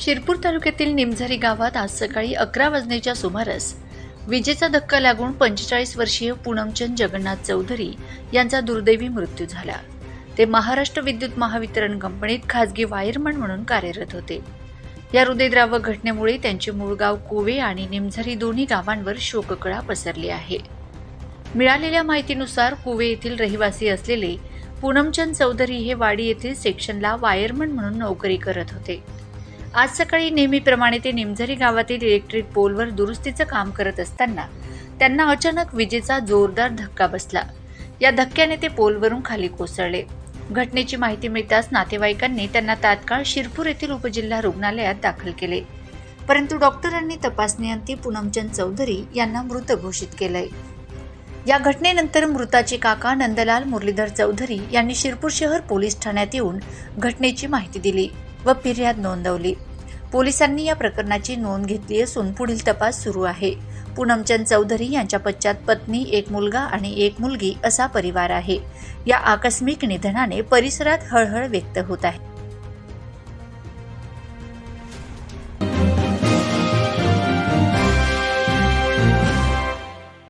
शिरपूर तालुक्यातील निमझरी गावात आज सकाळी अकरा वाजण्याच्या सुमारास विजेचा धक्का लागून पंचेचाळीस वर्षीय पूनमचंद जगन्नाथ चौधरी यांचा दुर्दैवी मृत्यू झाला. ते महाराष्ट्र विद्युत महावितरण कंपनीत खासगी वायरमन म्हणून कार्यरत होते. या हृदयद्रावक घटनेमुळे त्यांचे मूळ गाव कोवे आणि निमझरी दोन्ही गावांवर शोककळा पसरली आहे. मिळालेल्या माहितीनुसार कुवे येथील रहिवासी असलेले पूनमचंद चौधरी हे वाडी येथील सेक्शनला वायरमन म्हणून नोकरी करत होते. आज सकाळी नेहमीप्रमाणे ते निमझरी गावातील इलेक्ट्रिक पोलवर दुरुस्तीचं काम करत असताना त्यांना अचानक विजेचा जोरदार धक्का बसला. या धक्क्याने ते पोलवरून खाली कोसळले. घटनेची माहिती मिळताच नातेवाईकांनी त्यांना तात्काळ शिरपूर येथील उपजिल्हा रुग्णालयात दाखल केले. परंतु डॉक्टरांनी तपासणीअंती पूनमचंद चौधरी यांना मृत घोषित केलंय. या घटनेनंतर मृताचे काका नंदलाल मुरलीधर चौधरी यांनी शिरपूर शहर पोलीस ठाण्यात येऊन घटनेची माहिती दिली. व फिर्याद नोंदवली. पोलिसांनी या प्रकरणाची नोंद घेतली असून पुढील तपास सुरू आहे. पूनमचंद चौधरी यांच्या पश्चात पत्नी एक मुलगा आणि एक मुलगी असा परिवार आहे. या आकस्मिक निधनाने परिसरात हळहळ व्यक्त होत आहे.